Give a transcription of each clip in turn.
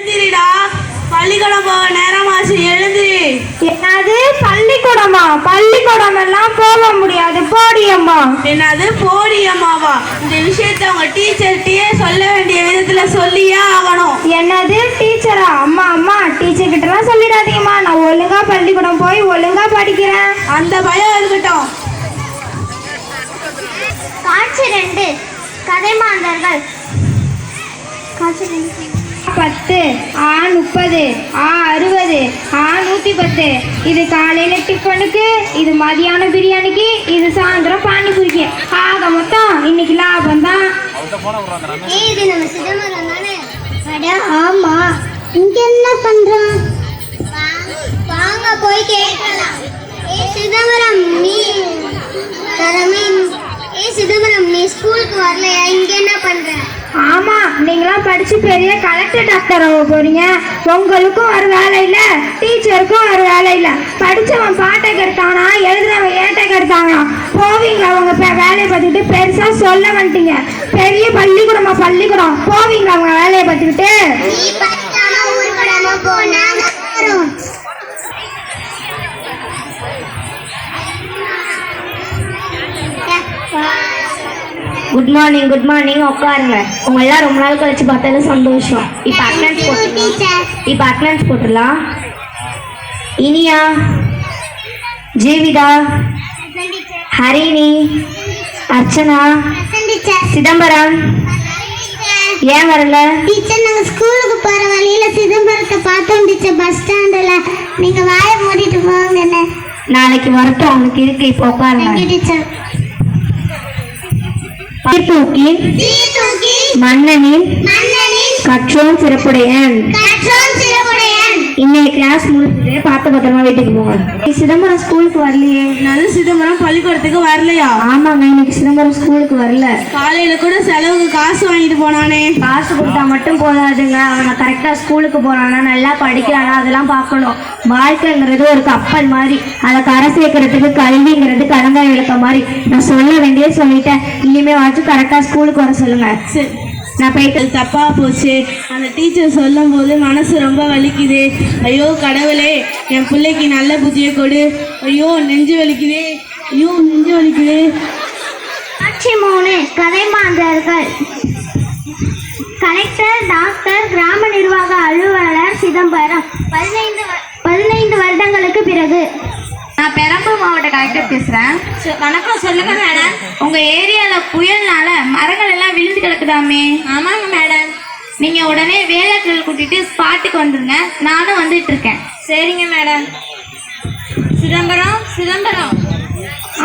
எழுந்திரிடா. பள்ளிக்கூடம்? போக நேரமாச்சு எழுந்திரி. என்னது? பள்ளிக்கூடமா? பள்ளிக்கூடம் எல்லாம் போக முடியாது. போடியம்மா என்னது? போடியம்மாவா இந்த விஷயத்தை உங்க டீச்சர்கிட்டயே சொல்ல வேண்டிய விதத்துல சொல்லியே ஆகணும். என்னது? டீச்சரா? அம்மா அம்மா டீச்சர் சொல்லிடாதீங்கம்மா. நான் ஒழுங்கா பள்ளிக்கூடம் போய் ஒழுங்கா படிக்கிறேன். அந்த பயம் இருக்கட்டும். காட்சி ரெண்டு. கதை மாந்தர்கள். காட்சி ரெண்டு. பத்து ஆ முப்பது ஆ அறுபது ஆ நூற்றி பத்து இது காலையில் டிஃபனுக்கு இது மதியானம் பிரியாணிக்கு இது சாயந்தரம் பானிபூரிக்கு. ஆக மொத்தம் இன்னைக்கு லாபம் தான். இது நம்ம சிதம்பரம் தானே? அட ஆமா. இங்க என்ன பண்றான் படிச்சு பெரிய கலெக்டர் டாக்டர் ஆக போறீங்க. உங்களுக்கும் ஒரு வேலை இல்லை டீச்சருக்கும் ஒரு வேலை இல்லை. படித்தவன் பாட்டை கெடுத்தானா எழுதுறவன் ஏட்டை கெடுத்தானா போவீங்க அவங்க வேலையை பார்த்துக்கிட்டு பெருசாக சொல்ல வந்துட்டீங்க பெரிய பள்ளிக்கூடமா பள்ளிக்கூடம். போவீங்க அவங்க வேலையை பார்த்துக்கிட்டு? குட் மார்னிங் குட் மார்னிங் உட்காருங்க. உங்க எல்லாம் ரொம்ப நாள் கழிச்சு பார்த்ததுல சந்தோஷம். இப்போ அட்டனன்ஸ் போட்டுடலாம். இப்போ அட்டனன்ஸ் போட்டுடலாம். இனியா ஜீவிதா ஹரிணி அர்ச்சனா சிதம்பரம் ஏன் வரல? டீச்சர் நாங்க ஸ்கூலுக்கு போற வழியில சிதம்பரத்தை பார்த்தோம் டீச்சர். பஸ் ஸ்டாண்டுல. நீங்க வாயை மூடிட்டு போங்க நாளைக்கு வரட்டும் அவனுக்கு இருக்கு. இப்போ உட்காருங்க. டீச்சர். தூக்கி தூக்கி மன்னனின் கற்றோன் சிறப்புடையன். இன்னைக்கு கிளாஸ் முடிச்சுட்டு பார்த்து பத்திரமா வீட்டுக்கு போங்க. சிதம்பரம் ஸ்கூலுக்கு வரலையே. நல்ல சிதம்பரம் பள்ளிக்கூடத்துக்கு வரலையா? ஆமாங்க இன்னைக்கு சிதம்பரம் ஸ்கூலுக்கு வரல. காலையில கூட செலவுக்கு காசு வாங்கிட்டு போனானே. காசு கொடுத்தா மட்டும் போதாதுங்க. அவனை கரெக்டாக ஸ்கூலுக்கு போறானா நல்லா படிக்கிறானா அதெல்லாம் பார்க்கணும். வாழ்க்கைங்கிறது ஒரு கப்பல் மாதிரி. அதை கரை சேர்க்கறதுக்கு கல்விங்கிறது கலங்காய் விளக்க மாதிரி. நான் சொல்ல வேண்டிய சொல்லிட்டேன். இனிமே வாச்சும் கரெக்டாக ஸ்கூலுக்கு வர சொல்லுங்க. நான் போயிட்டு இது தப்பா போச்சு. அந்த டீச்சர் சொல்லும் போது மனசு ரொம்ப வலிக்குது. ஐயோ கடவுளே என் பிள்ளைக்கு நல்ல புத்தியை கொடு. ஐயோ நெஞ்சு வலிக்குதே. ஐயோ நெஞ்சு வலிக்குதே. காட்சி மூணு கதை மாந்தர்கள். கலெக்டர் டாக்டர் கிராம நிர்வாக அலுவலர் சிதம்பரம். பதினைந்து பதினைந்து வருடங்களுக்கு பிறகு. நான் பெரம்பூர் மாவட்ட கலெக்டர் பேசுறேன். வணக்கம் சொல்லுங்க மேடம் உங்க ஏரியால புயல்னால மரங்கள் எல்லாம் கிடக்குதாமே ஆமாங்க மேடம். நீங்க உடனே வேலைகள் கூட்டிட்டு ஸ்பாட்டுக்கு வந்துருங்க. நானும் வந்துட்டு இருக்கேன். சரிங்க மேடம். சிதம்பரம் சிதம்பரம்.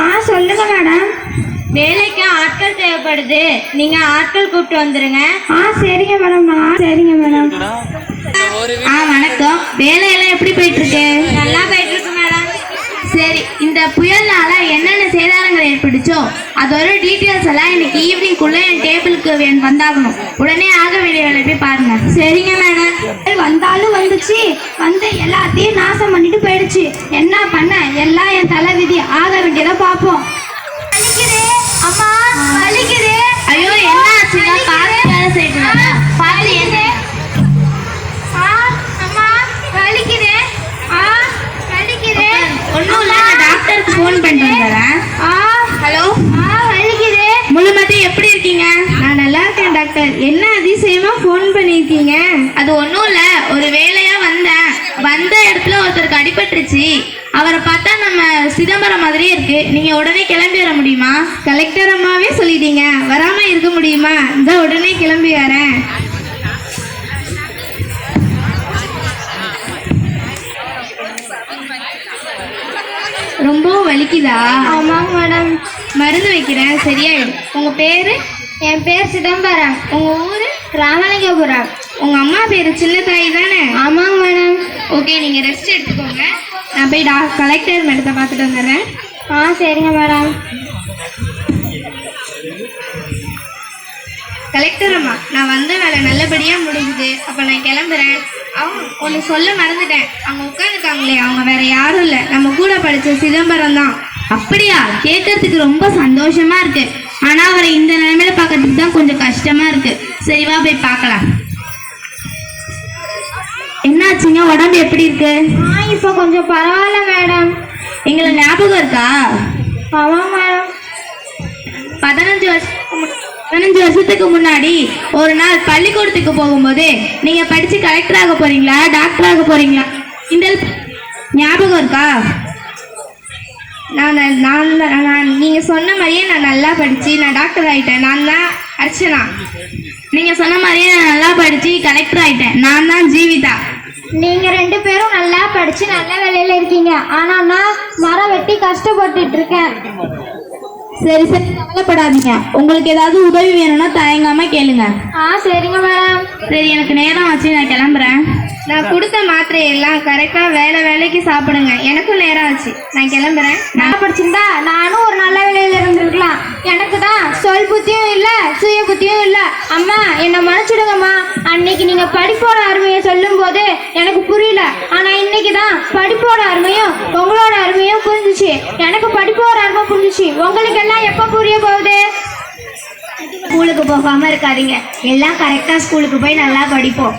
ஆ சொல்லுங்க மேடம். வேலைக்கு ஆட்கள் தேவைப்படுது. நீங்க ஆட்கள் கூப்பிட்டு வந்துருங்க. ஆ சரிங்க மேடம். நான் சரிங்க மேடம். ஆ வணக்கம். வேலையெல்லாம் எப்படி போயிட்டு இருக்கு? நல்லா போயிட்டு இருக்கு இந்த புயல்னால என்னென்ன சேதாரங்கள் ஏற்பட்டுச்சோ அதோட டீட்டெயில்ஸ் எல்லாம் இன்னைக்கு ஈவினிங் குள்ள என் டேபிளுக்கு வே- வந்தாகணும். உடனே ஆக வேண்டிய போய் பாருங்க. சரிங்க மேடம் வந்தாலும் வந்துச்சு. வந்து எல்லாத்தையும் நாசம் பண்ணிட்டு போயிடுச்சு. என்ன பண்ண? எல்லாம் என் என்ன அதிசயமா ஃபோன் பண்ணியிருக்கீங்க அது ஒன்றும் இல்லை. ஒரு வேலையா வந்தேன். வந்த இடத்துல ஒருத்தருக்கு அடிபட்டுருச்சு. அவரை பார்த்தா நம்ம சிதம்பரம் மாதிரியே இருக்கு. நீங்க உடனே கிளம்பி வர முடியுமா? கலெக்டர் அம்மாவே சொல்லிட்டீங்க. வராம இருக்க முடியுமா? இந்த உடனே கிளம்பி வரேன். ரொம்ப வலிக்குதா? ஆமாங்க மேடம் மருந்து வைக்கிறேன். சரியாயிடும். உங்க பேரு? என் பேர் சிதம்பரம். உங்க ஊரு? ராமலிங்கபுரம். உங்க அம்மா பேரு சின்ன தாய் தானே? ஆமாங்க மேடம். ஓகே நீங்க ரெஸ்ட் எடுத்துக்கோங்க. நான் போய் டா கலெக்டர் மேடத்தை பார்த்துட்டு வந்துடுறேன். ஆ சரிங்க மேடம். கலெக்டர் அம்மா நான் வந்த வேலை நல்லபடியாக முடிஞ்சுது. அப்போ நான் கிளம்புறேன். அவங்க ஒன்று சொல்ல மறந்துட்டேன். அவங்க உட்காந்துருக்காங்களே அவங்க வேற யாரும் இல்லை. நம்ம கூட படித்த சிதம்பரம் தான். அப்படியா? கேட்கறதுக்கு ரொம்ப சந்தோஷமா இருக்கு. ஆனால் அவரை இந்த நிலைமையில பார்க்கறதுக்கு தான் கொஞ்சம் கஷ்டமா இருக்கு. சரி வா போய் பார்க்கலாம். என்னாச்சுங்க? உடம்பு எப்படி இருக்கு? இப்போ கொஞ்சம் பரவாயில்ல மேடம். எங்களை ஞாபகம் இருக்கா? ஆமாம் மேடம். பதினஞ்சு முன்- பதினஞ்சு வருஷத்துக்கு முன்னாடி ஒரு நாள் பள்ளிக்கூடத்துக்கு போகும்போது நீங்க படிச்சு கலெக்டர் ஆக போறீங்களா டாக்டர் ஆக போறீங்களா? இந்த ஞாபகம் இருக்கா? நான் நான் நான் நீங்கள் சொன்ன மாதிரியே நான் நல்லா படித்து நான் டாக்டர் ஆகிட்டேன் நான் தான் அர்ச்சனா. நீங்கள் சொன்ன மாதிரியே நான் நல்லா படித்து கலெக்டர் ஆகிட்டேன் நான் தான் ஜீவிதா. நீங்கள் ரெண்டு பேரும் நல்லா படித்து நல்ல வேலையில் இருக்கீங்க. ஆனால் நான் மரம் வெட்டி கஷ்டப்பட்டுட்டு இருக்கேன். சரி சரி கவலைப்படாதீங்க. உங்களுக்கு ஏதாவது உதவி வேணும்னா தயங்காம கேளுங்க. ஆ சரிங்க மேடம். சரி எனக்கு நேரம் ஆச்சு நான் கிளம்புறேன். நான் கொடுத்த மாத்திரையெல்லாம் கரெக்டாக வேலை வேலைக்கு சாப்பிடுங்க. எனக்கும் நேரம் ஆச்சு. நான் கிளம்புறேன். நல்லா படிச்சிருந்தா நானும் ஒரு நல்ல வேலையில இருந்திருக்கலாம். எனக்கு தான் சொல் புத்தியும் இல்ல சுய புத்தியும் இல்ல. அம்மா என்னை மன்னிச்சிடுங்கம்மா. அன்னைக்கு நீங்க படிப்போட அருமையை சொல்லும் போது எனக்கு புரியல. ஆனா இன்னைக்கு தான் படிப்போட அருமையும் உங்களோட அருமையும் புரிஞ்சுச்சு. எனக்கு புரிஞ்சுச்சு உங்களுக்கு எல்லாம் எப்ப புரிய போகுது? ஸ்கூலுக்கு போகாம இருக்காதீங்க. எல்லாம் கரெக்டா ஸ்கூலுக்கு போய் நல்லா படிப்போம்.